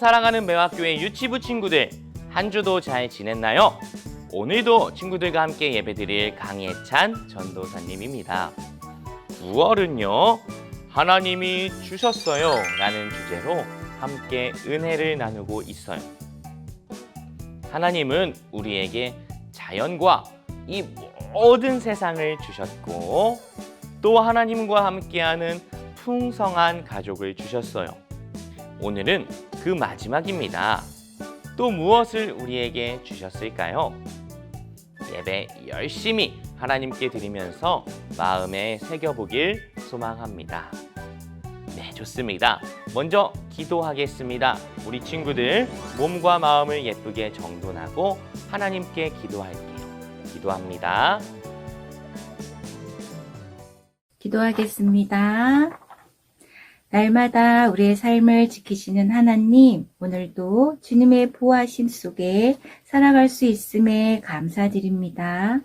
사랑하는 매화교회 유치부 친구들 한 주도 잘 지냈나요? 오늘도 친구들과 함께 예배드릴 강예찬 전도사님입니다. 9월은요 하나님이 주셨어요 라는 주제로 함께 은혜를 나누고 있어요. 하나님은 우리에게 자연과 이 모든 세상을 주셨고 또 하나님과 함께하는 풍성한 가족을 주셨어요. 오늘은 그 마지막입니다. 또 무엇을 우리에게 주셨을까요? 예배 열심히 하나님께 드리면서 마음에 새겨보길 소망합니다. 네, 좋습니다. 먼저 기도하겠습니다. 우리 친구들 몸과 마음을 예쁘게 정돈하고 하나님께 기도할게요. 기도합니다. 기도하겠습니다. 날마다 우리의 삶을 지키시는 하나님, 오늘도 주님의 보호하심 속에 살아갈 수 있음에 감사드립니다.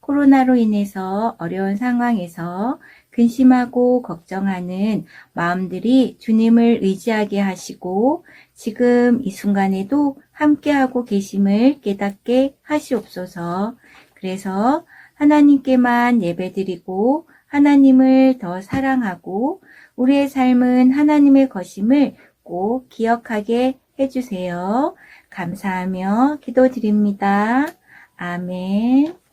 코로나로 인해서 어려운 상황에서 근심하고 걱정하는 마음들이 주님을 의지하게 하시고 지금 이 순간에도 함께하고 계심을 깨닫게 하시옵소서. 그래서 하나님께만 예배드리고 하나님을 더 사랑하고 우리의 삶은 하나님의 것임을 꼭 기억하게 해주세요. 감사하며 기도드립니다. 아멘.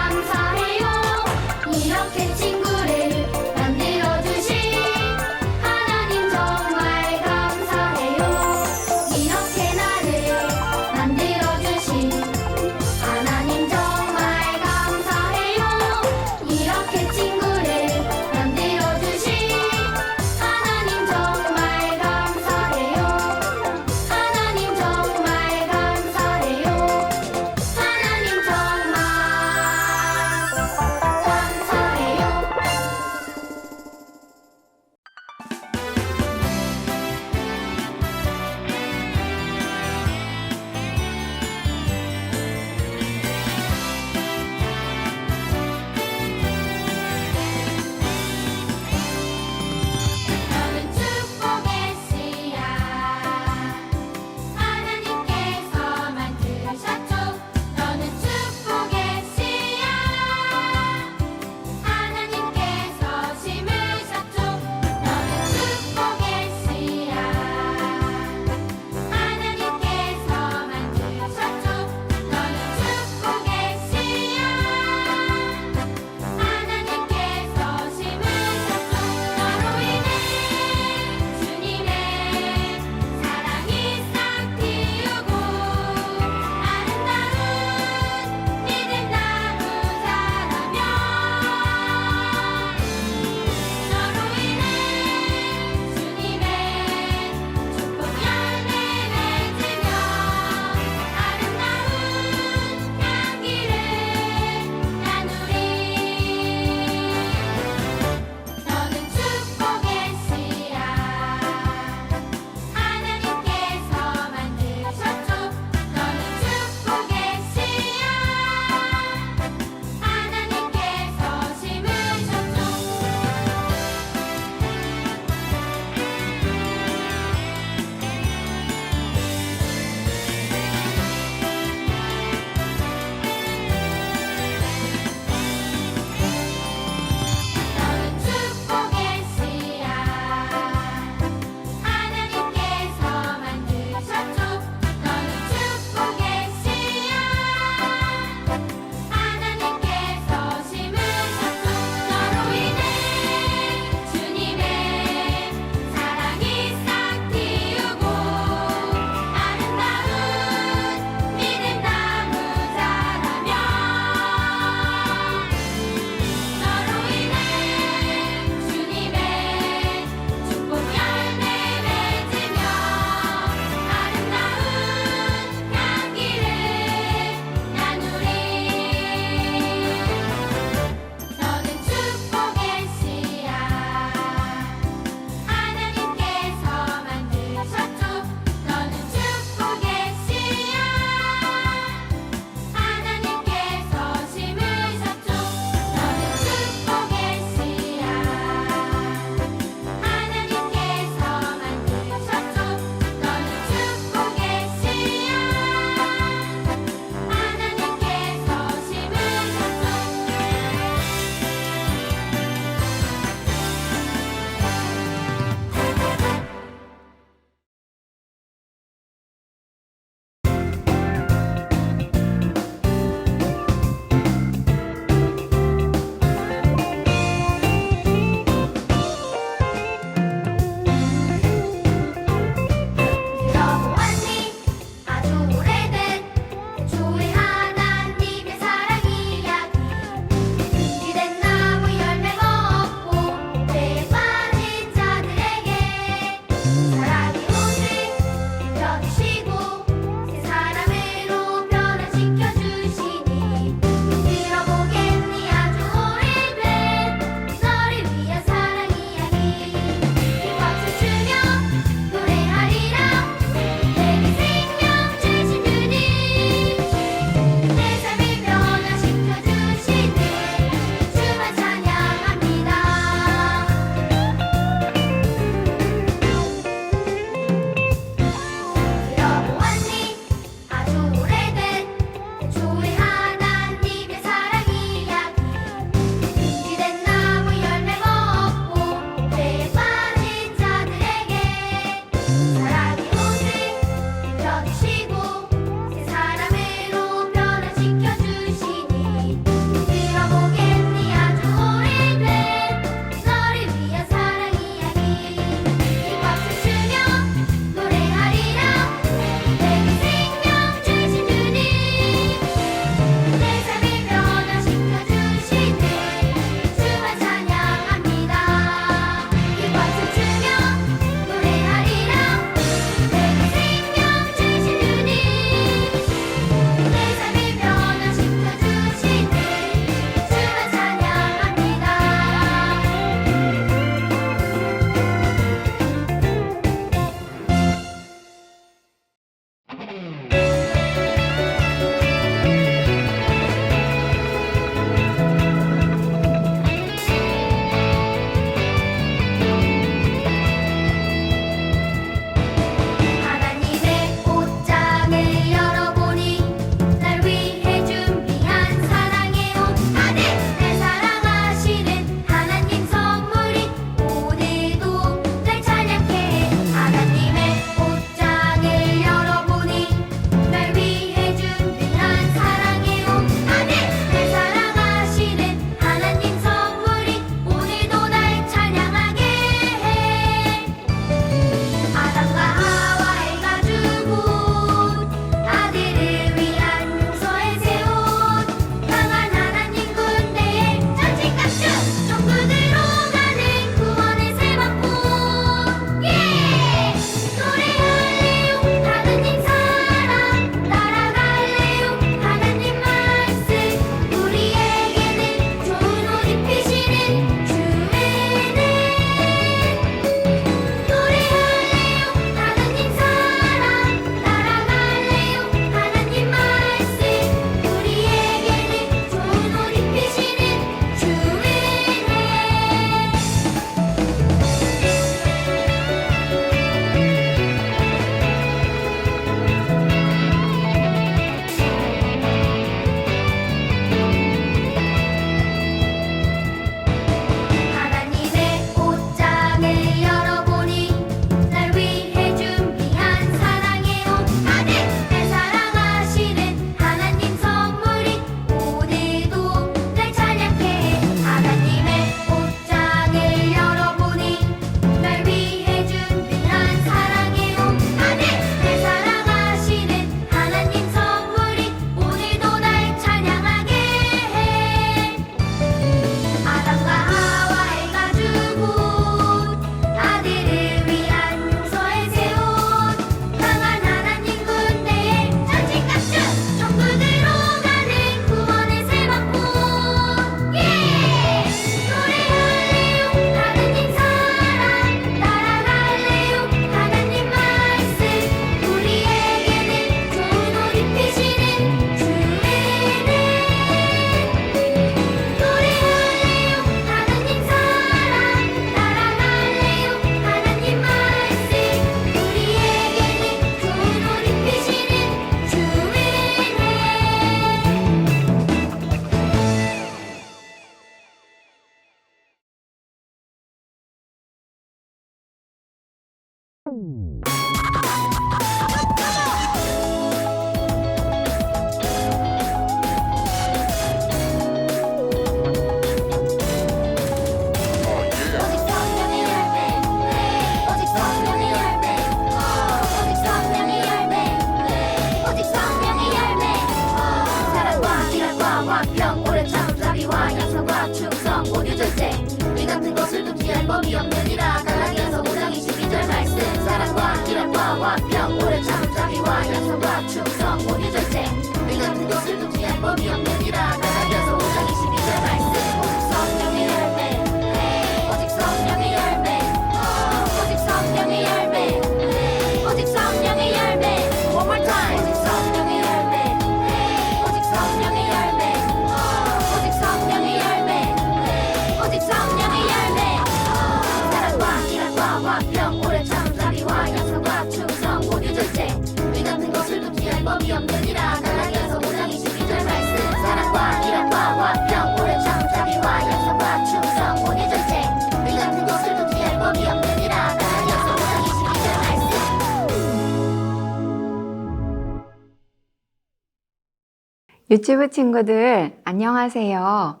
유튜브 친구들, 안녕하세요.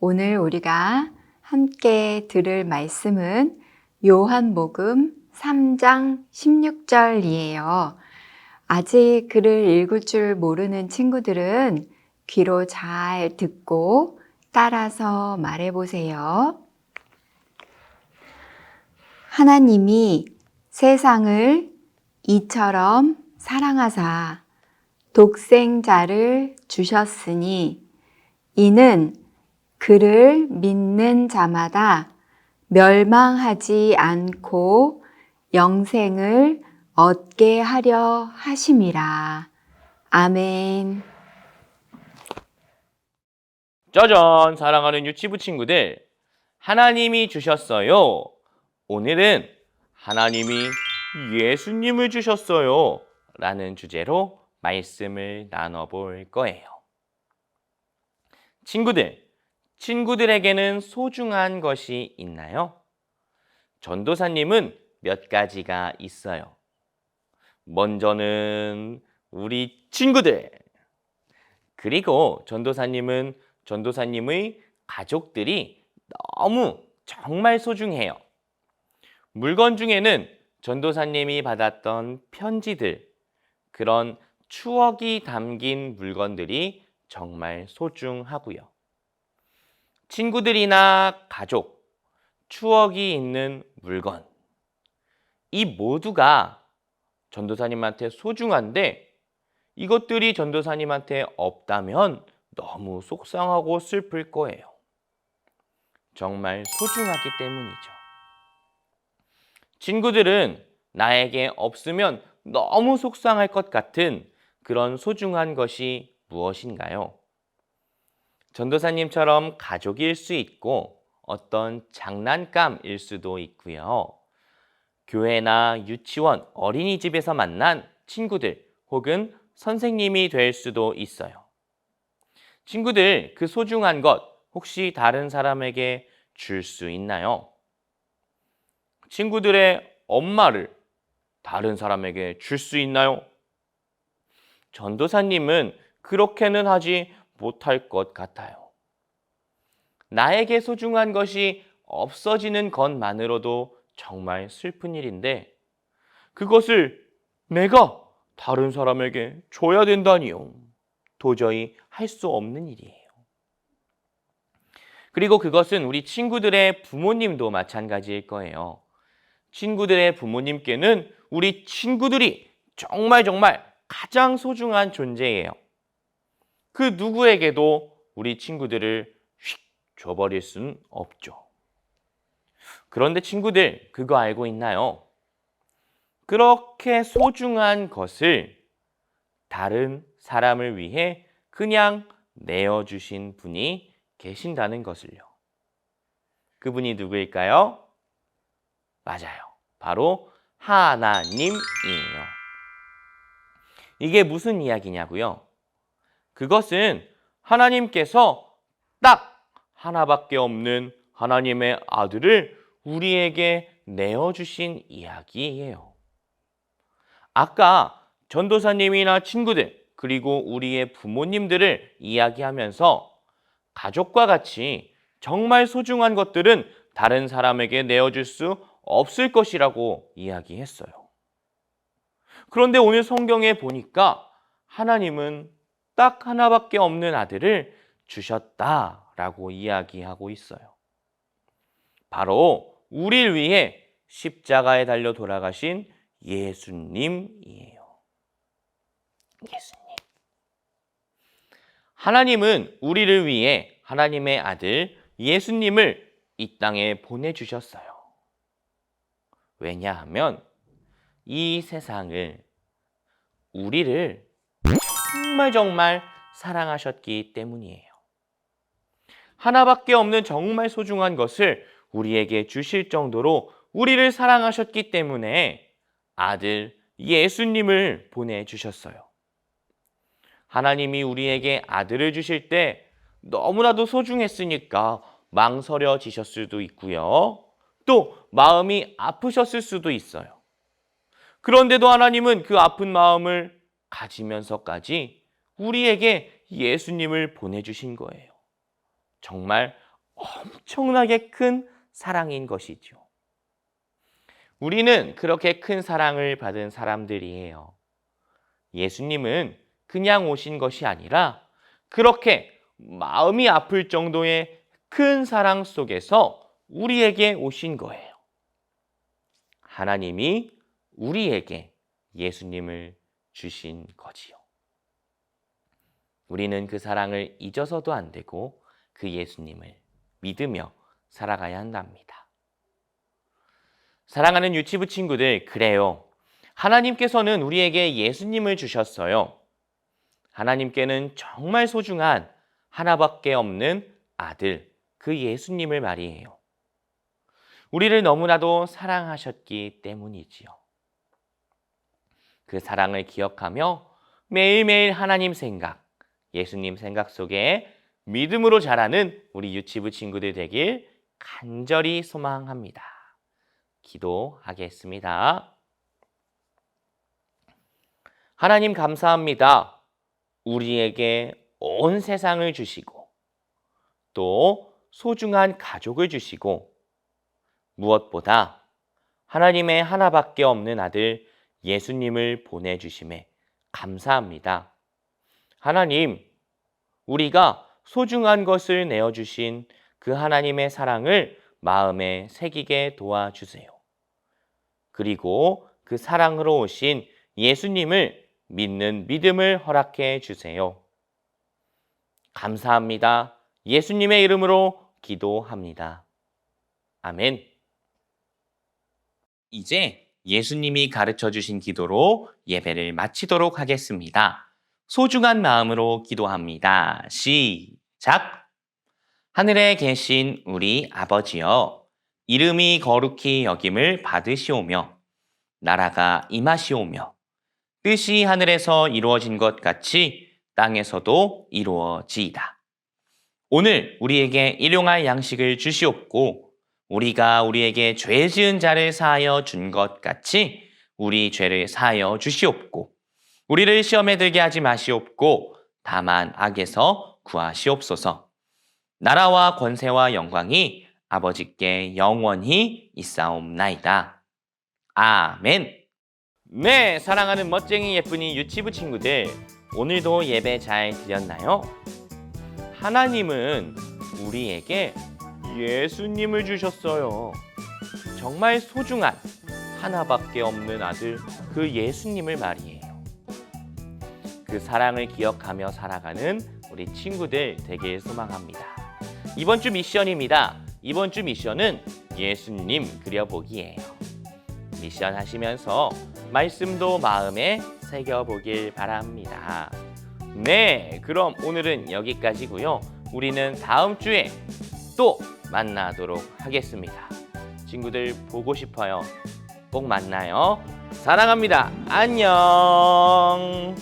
오늘 우리가 함께 들을 말씀은 요한복음 3장 16절이에요. 아직 글을 읽을 줄 모르는 친구들은 귀로 잘 듣고 따라서 말해 보세요. 하나님이 세상을 이처럼 사랑하사 독생자를 주셨으니 이는 그를 믿는 자마다 멸망하지 않고 영생을 얻게 하려 하심이라. 아멘. 짜잔 사랑하는 유치부 친구들 하나님이 주셨어요 오늘은 하나님이 예수님을 주셨어요 라는 주제로 말씀을 나눠볼 거예요 친구들 친구들에게는 소중한 것이 있나요? 전도사님은 몇 가지가 있어요 먼저는 우리 친구들 그리고 전도사님은 전도사님의 가족들이 너무 정말 소중해요. 물건 중에는 전도사님이 받았던 편지들, 그런 추억이 담긴 물건들이 정말 소중하고요. 친구들이나 가족, 추억이 있는 물건, 이 모두가 전도사님한테 소중한데 이것들이 전도사님한테 없다면 너무 속상하고 슬플 거예요. 정말 소중하기 때문이죠. 친구들은 나에게 없으면 너무 속상할 것 같은 그런 소중한 것이 무엇인가요? 전도사님처럼 가족일 수 있고 어떤 장난감일 수도 있고요. 교회나 유치원, 어린이집에서 만난 친구들 혹은 선생님이 될 수도 있어요. 친구들, 그 소중한 것 혹시 다른 사람에게 줄 수 있나요? 친구들의 엄마를 다른 사람에게 줄 수 있나요? 전도사님은 그렇게는 하지 못할 것 같아요. 나에게 소중한 것이 없어지는 것만으로도 정말 슬픈 일인데 그것을 내가 다른 사람에게 줘야 된다니요. 도저히 할 수 없는 일이에요. 그리고 그것은 우리 친구들의 부모님도 마찬가지일 거예요. 친구들의 부모님께는 우리 친구들이 정말 정말 가장 소중한 존재예요. 그 누구에게도 우리 친구들을 휙 줘버릴 수는 없죠. 그런데 친구들, 그거 알고 있나요? 그렇게 소중한 것을 다른 사람을 위해 그냥 내어주신 분이 계신다는 것을요. 그분이 누구일까요? 맞아요. 바로 하나님이에요. 이게 무슨 이야기냐고요? 그것은 하나님께서 딱 하나밖에 없는 하나님의 아들을 우리에게 내어주신 이야기예요. 아까 전도사님이나 친구들, 그리고 우리의 부모님들을 이야기하면서 가족과 같이 정말 소중한 것들은 다른 사람에게 내어줄 수 없을 것이라고 이야기했어요. 그런데 오늘 성경에 보니까 하나님은 딱 하나밖에 없는 아들을 주셨다라고 이야기하고 있어요. 바로 우리를 위해 십자가에 달려 돌아가신 예수님이에요. 예수님. 하나님은 우리를 위해 하나님의 아들 예수님을 이 땅에 보내주셨어요. 왜냐하면 이 세상을 우리를 정말 정말 사랑하셨기 때문이에요. 하나밖에 없는 정말 소중한 것을 우리에게 주실 정도로 우리를 사랑하셨기 때문에 아들 예수님을 보내주셨어요. 하나님이 우리에게 아들을 주실 때 너무나도 소중했으니까 망설여지셨을 수도 있고요. 또 마음이 아프셨을 수도 있어요. 그런데도 하나님은 그 아픈 마음을 가지면서까지 우리에게 예수님을 보내주신 거예요. 정말 엄청나게 큰 사랑인 것이죠. 우리는 그렇게 큰 사랑을 받은 사람들이에요. 예수님은 그냥 오신 것이 아니라 그렇게 마음이 아플 정도의 큰 사랑 속에서 우리에게 오신 거예요. 하나님이 우리에게 예수님을 주신 거지요. 우리는 그 사랑을 잊어서도 안 되고 그 예수님을 믿으며 살아가야 한답니다. 사랑하는 유치부 친구들, 그래요. 하나님께서는 우리에게 예수님을 주셨어요. 하나님께는 정말 소중한 하나밖에 없는 아들, 그 예수님을 말이에요. 우리를 너무나도 사랑하셨기 때문이지요. 그 사랑을 기억하며 매일매일 하나님 생각, 예수님 생각 속에 믿음으로 자라는 우리 유치부 친구들 되길 간절히 소망합니다. 기도하겠습니다. 하나님 감사합니다. 우리에게 온 세상을 주시고 또 소중한 가족을 주시고 무엇보다 하나님의 하나밖에 없는 아들 예수님을 보내주심에 감사합니다. 하나님, 우리가 소중한 것을 내어주신 그 하나님의 사랑을 마음에 새기게 도와주세요. 그리고 그 사랑으로 오신 예수님을 믿는 믿음을 허락해 주세요. 감사합니다. 예수님의 이름으로 기도합니다. 아멘. 이제 예수님이 가르쳐 주신 기도로 예배를 마치도록 하겠습니다. 소중한 마음으로 기도합니다. 시작! 하늘에 계신 우리 아버지여, 이름이 거룩히 여김을 받으시오며, 나라가 임하시오며, 뜻이 하늘에서 이루어진 것 같이 땅에서도 이루어지이다. 오늘 우리에게 일용할 양식을 주시옵고, 우리가 우리에게 죄 지은 자를 사하여 준 것 같이 우리 죄를 사하여 주시옵고, 우리를 시험에 들게 하지 마시옵고, 다만 악에서 구하시옵소서. 나라와 권세와 영광이 아버지께 영원히 있사옵나이다. 아멘. 네, 사랑하는 멋쟁이 예쁜이 유치부 친구들, 오늘도 예배 잘 드렸나요? 하나님은 우리에게 예수님을 주셨어요. 정말 소중한 하나밖에 없는 아들, 그 예수님을 말이에요. 그 사랑을 기억하며 살아가는 우리 친구들 되길 소망합니다. 이번 주 미션입니다. 이번 주 미션은 예수님 그려보기예요. 미션 하시면서 말씀도 마음에 새겨보길 바랍니다. 네, 그럼 오늘은 여기까지고요. 우리는 다음 주에 또 만나도록 하겠습니다. 친구들 보고 싶어요. 꼭 만나요. 사랑합니다. 안녕.